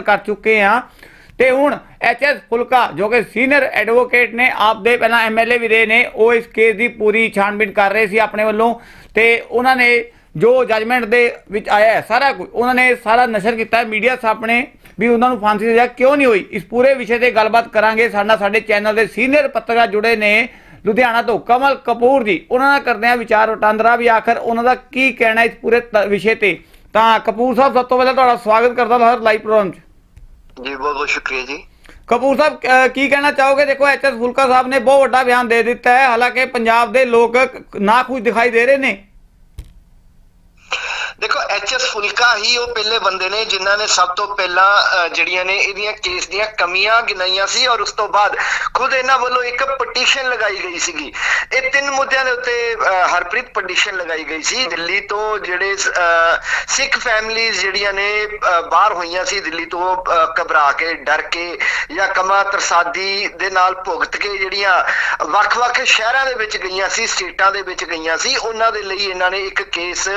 ਕਰ ਚੁੱਕੇ ਹਾਂ। ਤੇ ਹੁਣ ਐਚਐਸ ਫੁਲਕਾ, ਜੋ ਕਿ ਸੀਨੀਅਰ ਐਡਵੋਕੇਟ ਨੇ ਆਪਦੇ ਪਹਿਲਾਂ ਐਮਐਲਏ ਵੀ ਰਹੇ ਨੇ, ਉਹ ਇਸ ਕੇਸ ਦੀ ਪੂਰੀ ਛਾਣਬੀਣ ਕਰ ਰਹੇ ਸੀ ਆਪਣੇ ਵੱਲੋਂ। ਤੇ ਉਹਨਾਂ ਨੇ ਜੋ ਜਜਮੈਂਟ ਦੇ ਵਿੱਚ ਆਇਆ ਸਾਰਾ ਕੁਝ, ਉਹਨਾਂ ਨੇ ਸਾਰਾ ਨਸ਼ਰ ਕੀਤਾ ਮੀਡੀਆ ਸਾਹਮਣੇ ਵੀ ਉਹਨਾਂ ਨੂੰ ਫਾਂਸੀ ਦੀ ਸਜ਼ਾ ਕਿਉਂ ਨਹੀਂ ਹੋਈ? ਇਸ ਪੂਰੇ ਵਿਸ਼ੇ ਤੇ ਗੱਲਬਾਤ ਕਰਾਂਗੇ। ਸਾਡਾ ਸਾਡੇ ਚੈਨਲ ਦੇ ਸੀਨੀਅਰ ਪੱਤਰਕਾਰ ਜੁੜੇ ਨੇ, ਲੁਧਿਆਣਾ ਤੋਂ ਕਮਲ ਕਪੂਰ ਜੀ। ਉਹਨਾਂ ਨਾਲ ਕਰਦੇ ਆ ਵਿਚਾਰ ਵਟਾਂਦਰਾ ਵੀ ਆਖਰ ਉਹਨਾਂ ਦਾ ਕੀ ਕਹਿਣਾ ਇਸ ਪੂਰੇ ਵਿਸ਼ੇ ਤੇ। ਤਾਂ ਕਪੂਰ ਸਾਹਿਬ, ਸਭ ਤੋਂ ਪਹਿਲਾਂ ਤੁਹਾਡਾ ਸਵਾਗਤ ਕਰਦਾ ਹਾਂ ਲਾਈਵ ਪ੍ਰੋਗਰਾਮ 'ਚ। ਜੀ, ਬਹੁਤ ਬਹੁਤ ਸ਼ੁਕਰੀਆ ਜੀ। ਕਪੂਰ ਸਾਹਿਬ ਕੀ ਕਹਿਣਾ ਚਾਹੋਗੇ? ਦੇਖੋ ਐਚਐਸ ਫੁਲਕਾ ਸਾਹਿਬ ਨੇ ਬਹੁਤ ਵੱਡਾ ਬਿਆਨ ਦੇ ਦਿੱਤਾ ਹੈ। ਹਾਲਾਂਕਿ ਪੰਜਾਬ ਦੇ ਲੋਕ ਨਾ ਖੁਸ਼ ਦਿਖਾਈ ਦੇ ਰਹੇ ਨੇ। ਦੇਖੋ ਐਚਐਸ ਫੁਲਕਾ ਹੀ ਉਹ ਪਹਿਲੇ ਬੰਦੇ ਨੇ ਜਿਨ੍ਹਾਂ ਨੇ ਸਭ ਤੋਂ ਪਹਿਲਾਂ ਜਿਹੜੀਆਂ ਨੇ ਇਹਦੀਆਂ ਕੇਸ ਦੀਆਂ ਕਮੀਆਂ ਗਿਣਾਈਆਂ ਸੀ ਔਰ ਉਸ ਤੋਂ ਬਾਅਦ ਖੁਦ ਇਹਨਾਂ ਵੱਲੋਂ ਇੱਕ ਪਟੀਸ਼ਨ ਲਗਾਈ ਗਈ ਸੀਗੀ। ਇਹ ਤਿੰਨ ਮੁੱਦਿਆਂ ਦੇ ਉੱਤੇ ਹਰਪ੍ਰੀਤ ਪਟੀਸ਼ਨ ਲਗਾਈ ਗਈ ਸੀ। ਦਿੱਲੀ ਤੋਂ ਜਿਹੜੇ ਸਿੱਖ ਫੈਮਿਲੀਜ਼ ਜਿਹੜੀਆਂ ਨੇ ਬਾਹਰ ਹੋਈਆਂ ਸੀ, ਦਿੱਲੀ ਤੋਂ ਘਬਰਾ ਕੇ, ਡਰ ਕੇ ਜਾਂ ਕਮਾ ਤਰਸਾਦੀ ਦੇ ਨਾਲ ਭੁਗਤ ਕੇ ਜਿਹੜੀਆਂ ਵੱਖ-ਵੱਖ ਸ਼ਹਿਰਾਂ ਦੇ ਵਿੱਚ ਗਈਆਂ ਸੀ, ਸਟੇਟਾਂ ਦੇ ਵਿੱਚ ਗਈਆਂ ਸੀ, ਉਹਨਾਂ ਦੇ ਲਈ ਇਹਨਾਂ ਨੇ ਇੱਕ ਕੇਸ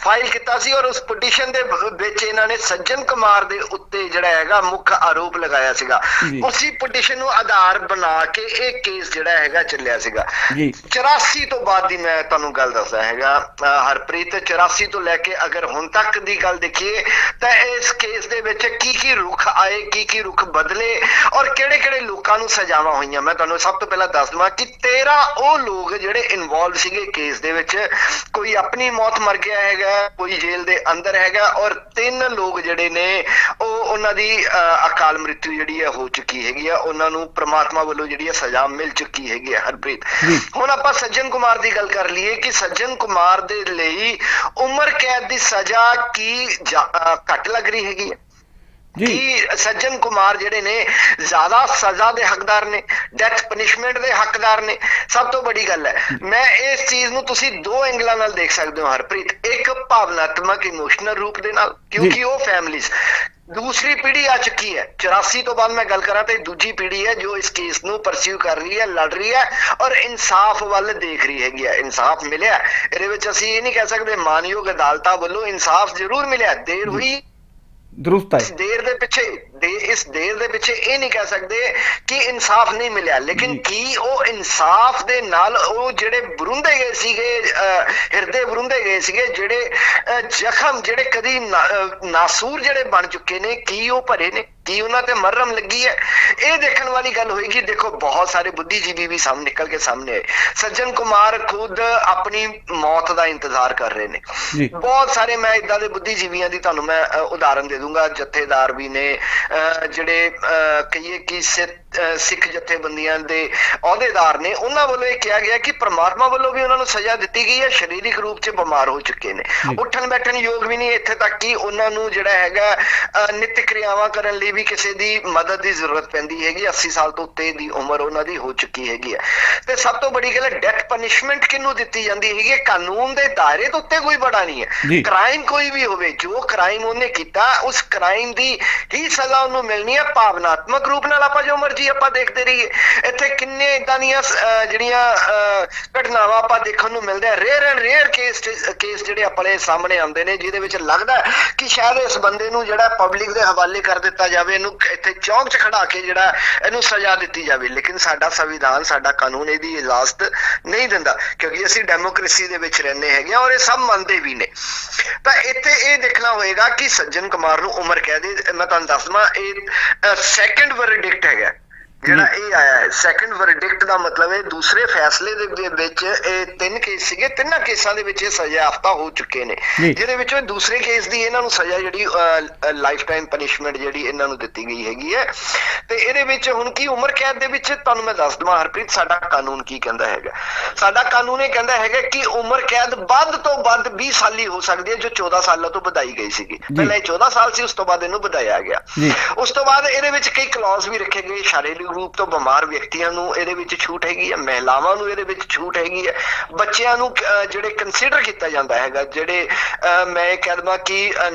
ਫਾਈਲ ਕੀਤਾ ਸੀ ਔਰ ਉਸ ਪਟੀਸ਼ਨ ਦੇ ਵਿੱਚ ਇਹਨਾਂ ਨੇ ਸੱਜਣ ਕੁਮਾਰ ਦੇ ਉੱਤੇ ਜਿਹੜਾ ਹੈਗਾ ਮੁੱਖ ਆਰੋਪ ਲਗਾਇਆ ਸੀਗਾ। ਉਸੇ ਪਟੀਸ਼ਨ ਨੂੰ ਆਧਾਰ ਬਣਾ ਕੇ ਇਹ ਕੇਸ ਜਿਹੜਾ ਹੈਗਾ ਚੱਲਿਆ ਸੀਗਾ। ਜੀ। 84 ਤੋਂ ਬਾਅਦ ਦੀ ਮੈਂ ਤੁਹਾਨੂੰ ਗੱਲ ਦੱਸਦਾ ਹੈਗਾ ਹਰਪ੍ਰੀਤ 84 ਤੋਂ ਲੈ ਕੇ ਅਗਰ ਹੁਣ ਤੱਕ ਦੀ ਗੱਲ ਦੇਖੀਏ ਤਾਂ ਇਸ ਕੇਸ ਦੇ ਵਿੱਚ ਕੀ ਕੀ ਰੁਖ ਆਏ ਕੀ ਕੀ ਰੁਖ ਬਦਲੇ ਔਰ ਕਿਹੜੇ ਕਿਹੜੇ ਲੋਕਾਂ ਨੂੰ ਸਜ਼ਾਵਾਂ ਹੋਈਆਂ? ਮੈਂ ਤੁਹਾਨੂੰ ਸਭ ਤੋਂ ਪਹਿਲਾਂ ਦੱਸ ਦਵਾਂ ਕਿ 13 ਉਹ ਲੋਕ ਜਿਹੜੇ ਇਨਵੋਲਵ ਸੀਗੇ ਕੇਸ ਦੇ ਵਿੱਚ ਕੋਈ ਆਪਣੀ ਮੌਤ ਮਰ ਗਿਆ ਹੈਗਾ ਕੋਈ ਜੇਲ੍ਹ ਦੇ ਅੰਦਰ ਹੈਗਾ ਔਰ ਤਿੰਨ ਲੋਕ ਜਿਹੜੇ ਨੇ ਉਹ ਉਹਨਾਂ ਦੀ ਅਕਾਲ ਮ੍ਰਿਤੂ ਜਿਹੜੀ ਹੈ ਹੋ ਚੁੱਕੀ ਹੈਗੀ ਆ। ਉਹਨਾਂ ਨੂੰ ਪ੍ਰਮਾਤਮਾ ਵੱਲੋਂ ਜਿਹੜੀ ਹੈ ਸਜ਼ਾ ਮਿਲ ਚੁੱਕੀ ਹੈਗੀ ਹੈ ਹਰਪ੍ਰੀਤ। ਹੁਣ ਆਪਾਂ ਸੱਜਣ ਕੁਮਾਰ ਦੀ ਗੱਲ ਕਰ ਲਈਏ ਕਿ ਸੱਜਣ ਕੁਮਾਰ ਦੇ ਲਈ ਉਮਰ ਕੈਦ ਦੀ ਸਜ਼ਾ ਕੀ ਘੱਟ ਲੱਗ ਰਹੀ ਹੈਗੀ ਹੈ? ਜੀ। ਸੱਜਣ ਕੁਮਾਰ ਜਿਹੜੇ ਨੇ ਜ਼ਿਆਦਾ ਸਜ਼ਾ ਦੇ ਹੱਕਦਾਰ ਨੇ ਡੈਥ ਪਨਿਸ਼ਮੈਂਟ ਦੇ ਹੱਕਦਾਰ ਨੇ ਸਭ ਤੋਂ ਵੱਡੀ ਗੱਲ ਹੈ। ਮੈਂ ਇਸ ਚੀਜ਼ ਨੂੰ ਤੁਸੀਂ ਦੋ ਐਂਗਲਾਂ ਨਾਲ ਦੇਖ ਸਕਦੇ ਹੋ ਹਰਪ੍ਰੀਤ। ਇੱਕ ਭਾਵਨਾਤਮਕ ਇਮੋਸ਼ਨਲ ਰੂਪ ਦੇ ਨਾਲ ਕਿਉਂਕਿ ਉਹ ਫੈਮਿਲੀਜ਼ ਦੂਸਰੀ ਪੀੜ੍ਹੀ ਆ ਚੁੱਕੀ ਹੈ। 84 ਤੋਂ ਬਾਅਦ ਮੈਂ ਗੱਲ ਕਰਾਂ ਤਾਂ ਇਹ ਦੂਜੀ ਪੀੜ੍ਹੀ ਹੈ ਜੋ ਇਸ ਕੇਸ ਨੂੰ ਪਰਸਿਊ ਕਰ ਰਹੀ ਹੈ ਲੜ ਰਹੀ ਹੈ ਔਰ ਇਨਸਾਫ ਵੱਲ ਦੇਖ ਰਹੀ ਹੈਗੀ ਹੈ। ਇਨਸਾਫ ਮਿਲਿਆ ਇਹਦੇ ਵਿੱਚ ਅਸੀਂ ਇਹ ਨਹੀਂ ਕਹਿ ਸਕਦੇ ਮਾਨਯੋਗ ਅਦਾਲਤਾਂ ਵੱਲੋਂ ਇਨਸਾਫ ਜ਼ਰੂਰ ਮਿਲਿਆ। ਦੇਰ ਹੋਈ ਦਰੁਸਤ ਹੈ ਇਸ ਦੇਰ ਦੇ ਪਿੱਛੇ ਦੇ ਇਸ ਦੇਰ ਦੇ ਪਿੱਛੇ ਇਹ ਨਹੀਂ ਕਹਿ ਸਕਦੇ ਕਿ ਇਨਸਾਫ ਨਹੀਂ ਮਿਲਿਆ ਲੇਕਿਨ। ਕੀ ਉਹ ਇਨਸਾਫ ਦੇ ਨਾਲ ਉਹ ਜਿਹੜੇ ਬਰੁੰਦੇ ਗਏ ਸੀਗੇ ਹਿਰਦੇ ਬਰੁੰਦੇ ਗਏ ਸੀਗੇ ਜਿਹੜੇ ਜ਼ਖਮ ਜਿਹੜੇ ਕਦੀ ਨਾਸੂਰ ਜਿਹੜੇ ਬਣ ਚੁੱਕੇ ਨੇ ਕੀ ਉਹ ਭਰੇ ਨੇ ਕੀ ਉਹਨਾਂ ਤੇ ਮਰਹਮ ਲੱਗੀ ਹੈ? ਇਹ ਦੇਖਣ ਵਾਲੀ ਗੱਲ ਹੋਏਗੀ ਦੇਖੋ ਬਹੁਤ ਸਾਰੇ ਬੁੱਧੀਜੀਵੀ ਵੀ ਸਾਹਮਣੇ ਨਿਕਲ ਕੇ ਸਾਹਮਣੇ ਆਏ। ਸੱਜਣ ਕੁਮਾਰ ਖੁਦ ਆਪਣੀ ਮੌਤ ਦਾ ਇੰਤਜ਼ਾਰ ਕਰ ਰਹੇ ਨੇ। ਬਹੁਤ ਸਾਰੇ ਮੈਂ ਇਦਾਂ ਦੇ ਬੁੱਧੀਜੀਵੀਆਂ ਦੀ ਤੁਹਾਨੂੰ ਮੈਂ ਉਦਾਹਰਨ ਦੇ ਦੂੰਗਾ। ਜਥੇਦਾਰ ਵੀ ਨੇ ਜਿਹੜੇ ਕਹੀਏ ਕਿ ਸਿ- ਅ, ਸਿੱਖ ਜਥੇਬੰਦੀਆਂ ਦੇ ਅਹੁਦੇਦਾਰ ਨੇ ਉਹਨਾਂ ਵੱਲੋਂ ਇਹ ਕਿਹਾ ਗਿਆ ਕਿ ਪ੍ਰਮਾਤਮਾ ਵੱਲੋਂ ਵੀ ਉਹਨਾਂ ਨੂੰ ਸਜ਼ਾ ਦਿੱਤੀ ਗਈ ਹੈ ਸਰੀਰਕ ਰੂਪ 'ਚ ਬਿਮਾਰ ਹੋ ਚੁੱਕੇ ਨੇ। ਉੱਠਣ ਬੈਠਣ ਯੋਗ ਵੀ ਨਹੀਂ ਇੱਥੇ ਤੱਕ ਕਿ ਉਹਨਾਂ ਨੂੰ ਜਿਹੜਾ ਹੈਗਾ ਨਿੱਤ ਕਿਰਿਆਵਾਂ ਕਰਨ ਲਈ ਵੀ ਕਿਸੇ ਦੀ ਮਦਦ ਦੀ ਜ਼ਰੂਰਤ ਪੈਂਦੀ ਹੈਗੀ 80 ਸਾਲ ਤੋਂ ਉੱਤੇ ਦੀ ਉਮਰ ਉਹਨਾਂ ਦੀ ਹੋ ਚੁੱਕੀ ਹੈਗੀ ਹੈ ਤੇ ਸਭ ਤੋਂ ਵੱਡੀ ਗੱਲ ਹੈ ਡੈਥ ਪਨਿਸ਼ਮੈਂਟ ਕਿਹਨੂੰ ਦਿੱਤੀ ਜਾਂਦੀ ਹੈਗੀ ਹੈ? ਕਾਨੂੰਨ ਦੇ ਦਾਇਰੇ ਤੋਂ ਉੱਤੇ ਕੋਈ ਬੜਾ ਨਹੀਂ। ਹੈ ਕ੍ਰਾਈਮ ਕੋਈ ਵੀ ਹੋਵੇ ਜੋ ਕ੍ਰਾਈਮ ਉਹਨੇ ਕੀਤਾ ਉਸ ਕ੍ਰਾਈਮ ਦੀ ਹੀ ਸਜ਼ਾ ਉਹਨੂੰ ਮਿਲਣੀ ਹੈ ਭਾਵਨਾਤਮਕ ਰੂਪ ਨਾਲ ਆਪਾਂ ਜੋ ਮਰਜ਼ੀ ਆਪਾਂ ਦੇਖਦੇ ਰਹੀਏ, ਇੱਥੇ ਕਿੰਨੇ ਇਦਾਂ ਦੀਆਂ ਜਿਹੜੀਆਂ ਘਟਨਾਵਾਂ ਆਪਾਂ ਦੇਖਣ ਨੂੰ ਮਿਲਦੇ ਆ। Rare and rare case case ਜਿਹੜੇ ਆਪਣੇ ਸਾਹਮਣੇ ਆਉਂਦੇ ਨੇ, ਜਿਹਦੇ ਵਿੱਚ ਲੱਗਦਾ ਕਿ ਸ਼ਾਇਦ ਇਸ ਬੰਦੇ ਨੂੰ ਜਿਹੜਾ ਪਬਲਿਕ ਦੇ ਹਵਾਲੇ ਕਰ ਦਿੱਤਾ ਜਾਵੇ, ਇਹਨੂੰ ਇੱਥੇ ਚੌਂਕ 'ਚ ਖੜਾ ਕੇ ਜਿਹੜਾ ਇਹਨੂੰ ਸਜ਼ਾ ਦਿੱਤੀ ਜਾਵੇ। ਲੇਕਿਨ ਸਾਡਾ ਸੰਵਿਧਾਨ, ਸਾਡਾ ਕਾਨੂੰਨ ਇਹਦੀ ਇਜਾਜ਼ਤ ਨਹੀਂ ਦਿੰਦਾ, ਕਿਉਂਕਿ ਅਸੀਂ ਡੈਮੋਕ੍ਰੇਸੀ ਦੇ ਵਿੱਚ ਰਹਿੰਦੇ ਹੈਗੇ ਹਾਂ ਔਰ ਇਹ ਸਭ ਮੰਨਦੇ ਵੀ ਨੇ। ਤਾਂ ਇੱਥੇ ਇਹ ਦੇਖਣਾ ਹੋਏਗਾ ਕਿ ਸੱਜਣ ਕੁਮਾਰ ਨੂੰ ਉਮਰ ਕੈਦ ਦੀ, ਮੈਂ ਤੁਹਾਨੂੰ ਦੱਸ ਦਵਾਂ ਇਹ ਸੈਕੰਡ ਵਰਡਿਕਟ ਹੈਗਾ। ਜਿਹੜਾ ਇਹ ਆਇਆ ਹੈ ਸੈਕੰਡ ਵਰਡਿਕਟ ਦਾ ਮਤਲਬ ਹੈ ਦੂਸਰੇ ਫੈਸਲੇ ਦੇ ਵਿੱਚ ਇਹ ਤਿੰਨ ਕੇਸ ਸੀਗੇ ਤਿੰਨਾਂ ਕੇਸਾਂ ਦੇ ਵਿੱਚ ਇਹ ਸਜ਼ਾ ਯਾਫਤਾ ਹੋ ਚੁੱਕੇ ਨੇ। ਜਿਹਦੇ ਵਿੱਚੋਂ ਦੂਸਰੇ ਕੇਸ ਦੀ ਇਹਨਾਂ ਨੂੰ ਸਜ਼ਾ ਜਿਹੜੀ ਲਾਈਫ ਟਾਈਮ ਪਨਿਸ਼ਮੈਂਟ ਜਿਹੜੀ ਇਹਨਾਂ ਨੂੰ ਦਿੱਤੀ ਗਈ ਹੈਗੀ ਹੈ। ਤੇ ਇਹਦੇ ਵਿੱਚ ਹੁਣ ਕੀ ਉਮਰ ਕੈਦ ਦੇ ਵਿੱਚ ਤੁਹਾਨੂੰ ਮੈਂ ਦੱਸ ਦਵਾਂ ਹਰਪ੍ਰੀਤ ਸਾਡਾ ਕਾਨੂੰਨ ਕੀ ਕਹਿੰਦਾ ਹੈਗਾ? ਸਾਡਾ ਕਾਨੂੰਨ ਇਹ ਕਹਿੰਦਾ ਹੈਗਾ ਕਿ ਉਮਰ ਕੈਦ ਵੱਧ ਤੋਂ ਵੱਧ 20 ਸਾਲੀ ਹੋ ਸਕਦੀ ਹੈ ਜੋ 14 ਸਾਲਾਂ ਤੋਂ ਵਧਾਈ ਗਈ ਸੀਗੀ। ਪਹਿਲਾਂ ਇਹ 14 ਸਾਲ ਸੀ ਉਸ ਤੋਂ ਬਾਅਦ ਇਹਨੂੰ ਵਧਾਇਆ ਗਿਆ। ਉਸ ਤੋਂ ਬਾਅਦ ਇਹਦੇ ਵਿੱਚ ਕਈ ਕਲੌਜ਼ ਵੀ ਰੱਖੇ ਗਏ ਸ਼ਾਰੀਰਿਕ ਗਰੁੱਪ ਤੋਂ ਬਿਮਾਰ ਵਿਅਕਤੀਆਂ ਨੂੰ ਇਹਦੇ ਵਿੱਚ ਛੂਟ ਹੈਗੀ ਹੈ ਮਹਿਲਾਵਾਂ ਨੂੰ ਇਹਦੇ ਵਿੱਚ ਛੂਟ ਹੈਗੀ ਹੈ ਬੱਚਿਆਂ ਨੂੰ ਜਿਹੜੇ ਕੰਸੀਡਰ ਕੀਤਾ ਜਾਂਦਾ ਹੈਗਾ ਜਿਹੜੇ ਮੈਂ ਕਹਿ ਕਿ ਅਹ,